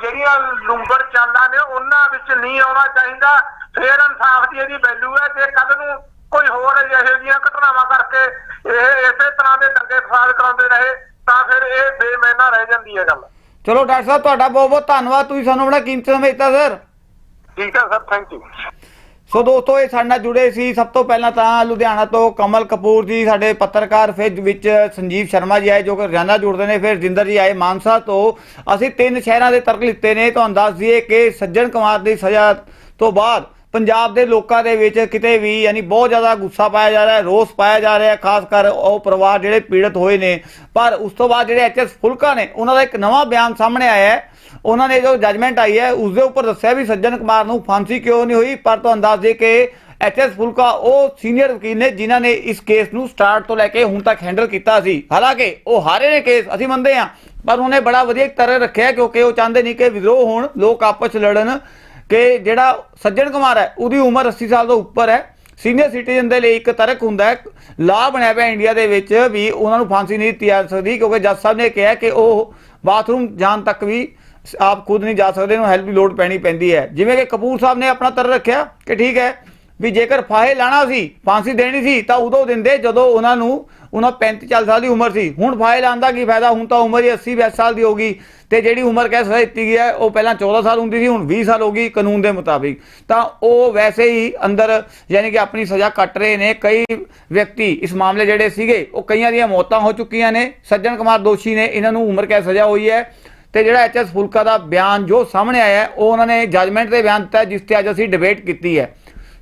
ਜਿਹੜੀਆਂ ਲੁੰਬਰ ਚਾਲਾਂ ਨੇ ਉਹਨਾਂ ਵਿੱਚ ਨਹੀਂ ਆਉਣਾ ਚਾਹੀਦਾ ਫੇਰ ਇਨਸਾਫ ਦੀ ਇਹਦੀ ਵੈਲਿਊ ਹੈ। ਜੇ ਕੱਲ ਨੂੰ ਕੋਈ ਹੋਰ ਇਹੋ ਜਿਹੀਆਂ ਘਟਨਾਵਾਂ ਕਰਕੇ ਇਹ ਇਸੇ ਤਰ੍ਹਾਂ ਦੇ ਦੰਗੇ ਫਸਾਦ ਕਰਾਉਂਦੇ ਰਹੇ ਤਾਂ ਫਿਰ ਇਹ ਬੇਮੈਨਾ ਰਹਿ ਜਾਂਦੀ ਹੈ ਗੱਲ। ਚਲੋ ਡਾਕਟਰ ਸਾਹਿਬ ਤੁਹਾਡਾ ਬਹੁਤ ਬਹੁਤ ਧੰਨਵਾਦ। ਤੁਸੀਂ ਸਾਨੂੰ ਬੜਾ ਕੀਮਤੀ ਸਮੇਂ ਦਿੱਤਾ ਸਰ। ਠੀਕ ਹੈ ਸਰ ਥੈਂਕ ਯੂ ਸੋ ਦੋਸਤੋ, ਇਹ ਸਾਡੇ ਨਾਲ ਜੁੜੇ ਸੀ। ਸਭ ਤੋਂ ਪਹਿਲਾਂ ਤਾਂ ਲੁਧਿਆਣਾ ਤੋਂ ਕਮਲ ਕਪੂਰ ਜੀ, ਸਾਡੇ ਪੱਤਰਕਾਰ ਫਿਰ ਵਿੱਚ ਸੰਜੀਵ ਸ਼ਰਮਾ ਜੀ ਆਏ, ਜੋ ਕਿ ਰੋਜ਼ਾਨਾ ਜੁੜਦੇ ਨੇ। ਫਿਰ ਜਿੰਦਰ ਜੀ ਆਏ ਮਾਨਸਾ ਤੋਂ। ਅਸੀਂ ਤਿੰਨ ਸ਼ਹਿਰਾਂ ਦੇ ਤਰਕ ਲਿੱਤੇ ਨੇ। ਤੁਹਾਨੂੰ ਦੱਸ ਦਈਏ ਕਿ ਸੱਜਣ ਕੁਮਾਰ ਦੀ ਸਜ਼ਾ ਤੋਂ ਬਾਅਦ ਪੰਜਾਬ ਦੇ ਲੋਕਾਂ ਦੇ ਵਿੱਚ ਕਿਤੇ ਵੀ ਯਾਨੀ ਬਹੁਤ ਜ਼ਿਆਦਾ ਗੁੱਸਾ ਪਾਇਆ ਜਾ ਰਿਹਾ ਹੈ ਰੋਸ ਪਾਇਆ ਜਾ ਰਿਹਾ ਹੈ ਖਾਸ ਕਰ ਉਹ ਪਰਿਵਾਰ ਜਿਹੜੇ ਪੀੜਤ ਹੋਏ ਨੇ। ਪਰ ਉਸ ਤੋਂ ਬਾਅਦ ਜਿਹੜੇ ਐਚਐਸ ਫੁਲਕਾ ਨੇ, ਉਹਨਾਂ ਦਾ ਇੱਕ ਨਵਾਂ ਬਿਆਨ ਸਾਹਮਣੇ ਆਇਆ ਹੈ। ਉਹਨਾਂ ਨੇ ਜੋ ਜਜਮੈਂਟ ਆਈ ਹੈ ਉਸ ਦੇ ਉੱਪਰ ਦੱਸਿਆ ਵੀ ਸੱਜਣ ਕੁਮਾਰ ਨੂੰ ਫਾਂਸੀ ਕਿਉਂ ਨਹੀਂ ਹੋਈ, ਪਰ ਤੁਹਾਨੂੰ ਦੱਸ ਦੇ ਕਿ ਐਚਐਸ ਫੁਲਕਾ ਉਹ ਸੀਨੀਅਰ ਵਕੀਲ ਨੇ ਜਿਨ੍ਹਾਂ ਨੇ ਇਸ ਕੇਸ ਨੂੰ ਸਟਾਰਟ ਤੋਂ ਲੈ ਕੇ ਹੁਣ ਤੱਕ ਹੈਂਡਲ ਕੀਤਾ ਸੀ। ਹਾਲਾਂਕਿ ਉਹ ਹਾਰੇ ਨੇ ਕੇਸ ਅਸੀਂ ਮੰਨਦੇ ਹਾਂ, ਪਰ ਉਹਨੇ ਬੜਾ ਵਧੀਆ ਇੱਕ ਤਰ੍ਹਾਂ ਰੱਖਿਆ ਕਿਉਂਕਿ ਉਹ ਚਾਹੁੰਦੇ ਨਹੀਂ ਕਿ ਵਿਦਰੋਹ ਹੋਣ, ਲੋਕ ਆਪਸ 'ਚ ਲੜਨ, ਕਿ ਜਿਹੜਾ ਸੱਜਣ ਕੁਮਾਰ ਹੈ, ਉਹਦੀ ਉਮਰ 80 ਸਾਲ ਤੋਂ ਉੱਪਰ ਹੈ। ਸੀਨੀਅਰ ਸਿਟੀਜ਼ਨ ਦੇ ਲਈ ਇੱਕ ਤਰਕ ਹੁੰਦਾ ਹੈ, ਲਾਅ ਬਣਿਆ ਪਿਆ ਇੰਡੀਆ ਦੇ ਵਿੱਚ ਵੀ ਉਹਨਾਂ ਨੂੰ ਫਾਂਸੀ ਨਹੀਂ ਦਿੱਤੀ ਜਾ ਸਕਦੀ, ਕਿਉਂਕਿ ਜੱਜ ਸਾਹਿਬ ਨੇ ਕਿਹਾ ਕਿ ਉਹ ਬਾਥਰੂਮ ਜਾਣ ਤੱਕ ਵੀ ਆਪ ਖੁਦ ਨਹੀਂ ਜਾ ਸਕਦੇ, ਉਹਨੂੰ ਹੈਲਪ ਦੀ ਲੋੜ ਪੈਣੀ ਪੈਂਦੀ ਹੈ। ਜਿਵੇਂ ਕਿ ਕਪੂਰ ਸਾਹਿਬ ਨੇ ਆਪਣਾ ਤਰ ਰੱਖਿਆ ਕਿ ਠੀਕ ਹੈ ਵੀ ਜੇਕਰ ਫਾਹੇ ਲਾਣਾ ਸੀ, ਫਾਂਸੀ ਦੇਣੀ ਸੀ, ਤਾਂ ਉਦੋਂ ਦਿੰਦੇ ਜਦੋਂ ਉਹਨਾਂ ਨੂੰ, ਉਹਨਾਂ 35 40 ਸਾਲ ਦੀ ਉਮਰ ਸੀ। ਹੁਣ ਫਾਹੇ ਲਾਉਣ ਦਾ ਕੀ ਫਾਇਦਾ? ਹੁਣ ਤਾਂ ਉਮਰ ਹੀ 80 82 ਸਾਲ ਦੀ ਹੋ ਗਈ ਤੇ ਜਿਹੜੀ ਉਮਰ ਕਹਿ ਸਜ਼ਾ ਦਿੱਤੀ ਗਈ ਹੈ, ਉਹ ਪਹਿਲਾਂ 14 ਸਾਲ ਹੁੰਦੀ ਸੀ, ਹੁਣ 20 ਸਾਲ ਹੋ ਗਈ ਕਾਨੂੰਨ ਦੇ ਮੁਤਾਬਿਕ। ਤਾਂ ਉਹ ਵੈਸੇ ਹੀ ਅੰਦਰ ਯਾਨੀ ਕਿ ਆਪਣੀ ਸਜ਼ਾ ਕੱਟ ਰਹੇ ਨੇ। ਕਈ ਵਿਅਕਤੀ ਇਸ ਮਾਮਲੇ ਜਿਹੜੇ ਸੀਗੇ, ਉਹ ਕਈਆਂ ਦੀਆਂ ਮੌਤਾਂ ਹੋ ਚੁੱਕੀਆਂ ਨੇ। ਸੱਜਣ ਕੁਮਾਰ ਦੋਸ਼ੀ ਨੇ, ਇਹਨਾਂ ਨੂੰ ਉਮਰ ਕੈਦ ਸਜ਼ਾ ਹੋਈ ਹੈ। ਤੇ ਜਿਹੜਾ ਐਚਐਸ ਫੁਲਕਾ ਦਾ ਬਿਆਨ ਜੋ ਸਾਹਮਣੇ ਆਇਆ ਉਹ ਉਹਨਾਂ ਨੇ ਜਜਮੈਂਟ ਦੇ ਬਿਆਨ ਦਿੱਤਾ ਜਿਸ ਤੇ ਅੱਜ ਅਸੀਂ ਡਿਬੇਟ ਕੀਤੀ ਹੈ।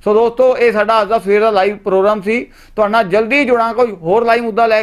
ਸੋ ਦੋਸਤੋ, ਇਹ ਸਾਡਾ ਅੱਜ ਦਾ ਸਵੇਰ ਦਾ ਲਾਈਵ ਪ੍ਰੋਗਰਾਮ ਸੀ। ਤੁਹਾਡਾ ਜਲਦੀ ਜੁੜਾਂ ਕੋਈ ਹੋਰ ਲਾਈਵ ਮੁੱਦਾ ਲੈ